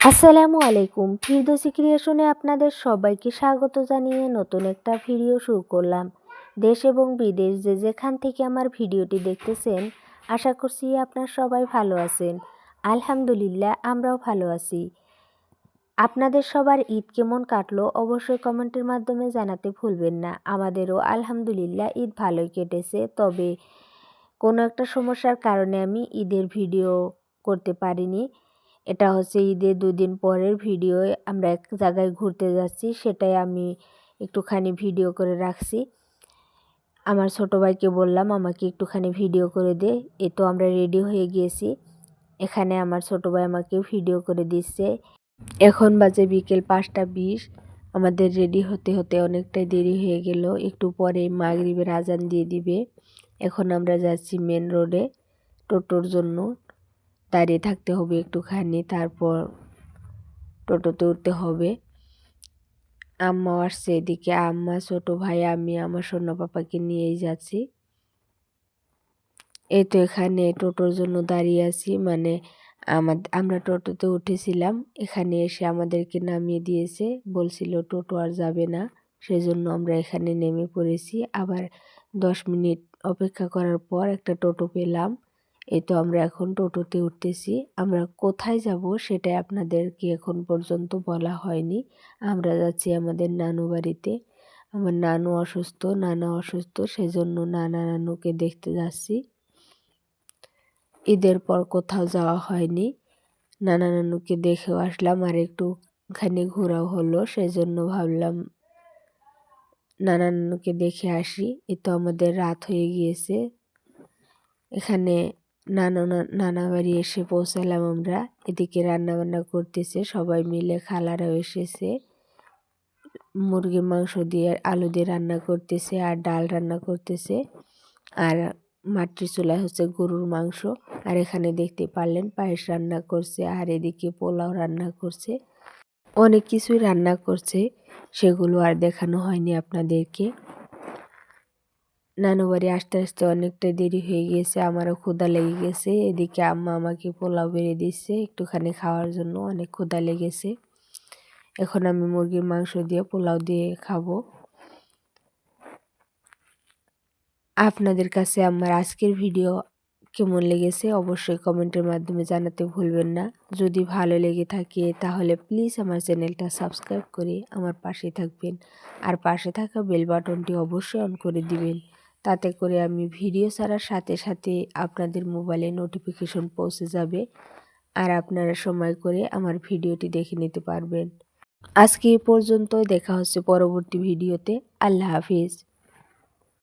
আসসালামু আলাইকুম। ফিরদৌসি ক্রিয়েশনে আপনাদের সবাইকে স্বাগত জানিয়ে নতুন একটা ভিডিও শুরু করলাম। দেশ এবং বিদেশ যে যেখান থেকে আমার ভিডিওটি দেখতেছেন, আশা করছি আপনার সবাই ভালো আছেন। আলহামদুলিল্লাহ, আমরাও ভালো আছি। আপনাদের সবার ঈদ কেমন কাটলো অবশ্যই কমেন্টের মাধ্যমে জানাতে ভুলবেন না। আমাদেরও আলহামদুলিল্লাহ ঈদ ভালোই কেটেছে, তবে কোনো একটা সমস্যার কারণে আমি ঈদের ভিডিও করতে পারিনি। এটা হচ্ছে ঈদের দুদিন পরের ভিডিও, আমরা এক জায়গায় ঘুরতে যাচ্ছি, সেটাই আমি একটুখানি ভিডিও করে রাখছি। আমার ছোটো ভাইকে বললাম, আমাকে একটুখানি ভিডিও করে দে। এ তো আমরা রেডি হয়ে গিয়েছি। এখানে আমার ছোটো ভাই আমাকে ভিডিও করে দিচ্ছে। এখন বাজে বিকেল পাঁচটা বিশ। আমাদের রেডি হতে হতে অনেকটাই দেরি হয়ে গেল। একটু পরে মাগরিবের আজান দিয়ে দিবে। এখন আমরা যাচ্ছি মেন রোডে টোটোর জন্য। দাঁড়িয়ে থাকতে হবে একটুখানি, তারপর টোটোতে উঠতে হবে। আম্মা আসছে এদিকে। আম্মা, ছোট ভাই, আমি, আমার সোনা পাপাকে নিয়েই যাচ্ছি। এই তো এখানে টোটোর জন্য দাঁড়িয়ে আছি। মানে আমাদের আমরা টোটোতে উঠেছিলাম। এখানে এসে আমাদেরকে নামিয়ে দিয়েছে। বলছিল টোটো আর যাবে না। সেজন্য আমরা এখানে নেমে পড়েছি। আবার দশ মিনিট অপেক্ষা করার পর একটা টোটো পেলাম। এই তো আমরা এখন টোটোতে উঠতেছি। আমরা কোথায় যাব সেটাই আপনাদেরকে এখন পর্যন্ত বলা হয়নি। আমরা যাচ্ছি আমাদের নানু বাড়িতে। আমার নানু অসুস্থ, নানা অসুস্থ, সেজন্য নানা নানুকে দেখতে যাচ্ছি। ঈদের পর কোথাও যাওয়া হয়নি। নানা নানুকে দেখেও আসলাম আর একটুখানি ঘোরাও হলো, সেজন্য ভাবলাম নানা নানুকে দেখে আসি। এ তো আমাদের রাত হয়ে গিয়েছে। এখানে নানা নানা বাড়ি এসে পৌঁছালাম আমরা। এদিকে রান্না বান্না করতেছে, সবাই মিলে খালারাও এসেছে। মুরগির মাংস দিয়ে, আলু দিয়ে রান্না করতেছে আর ডাল রান্না করতেছে। আর মাটির চুলায় হচ্ছে গরুর মাংস। আর এখানে দেখতে পারলেন পায়েস রান্না করছে আর এদিকে পোলাও রান্না করছে। অনেক কিছুই রান্না করছে, সেগুলো আর দেখানো হয়নি আপনাদেরকে। নানু বাড়ি আসতে আসতে অনেকটা দেরি হয়ে গিয়েছে আমারও ক্ষুধা লেগে গেছে। এদিকে আম্মা আমাকে পোলাও বেড়ে দিচ্ছে, একটুখানি খাওয়ার জন্য অনেক ক্ষুধা লেগেছে। এখন আমি মুরগির মাংস দিয়ে পোলাও দিয়ে খাব। আপনাদের কাছে আমার আজকের ভিডিও কেমন লেগেছে অবশ্যই কমেন্টের মাধ্যমে জানাতে ভুলবেন না। যদি ভালো লেগে থাকে তাহলে প্লিজ আমার চ্যানেলটা সাবস্ক্রাইব করে আমার পাশে থাকবেন। আর পাশে থাকা বেল বাটনটি অবশ্যই অন করে দিবেন। তাতে করে আমি ভিডিও ছাড়ার সাথে সাথে আপনাদের মোবাইলে নোটিফিকেশন পৌঁছে যাবে আর আপনারা সময় করে আমার ভিডিওটি দেখে নিতে পারবেন। আজকে এ পর্যন্ত দেখা হচ্ছে পরবর্তী ভিডিওতে। আল্লাহ হাফিজ।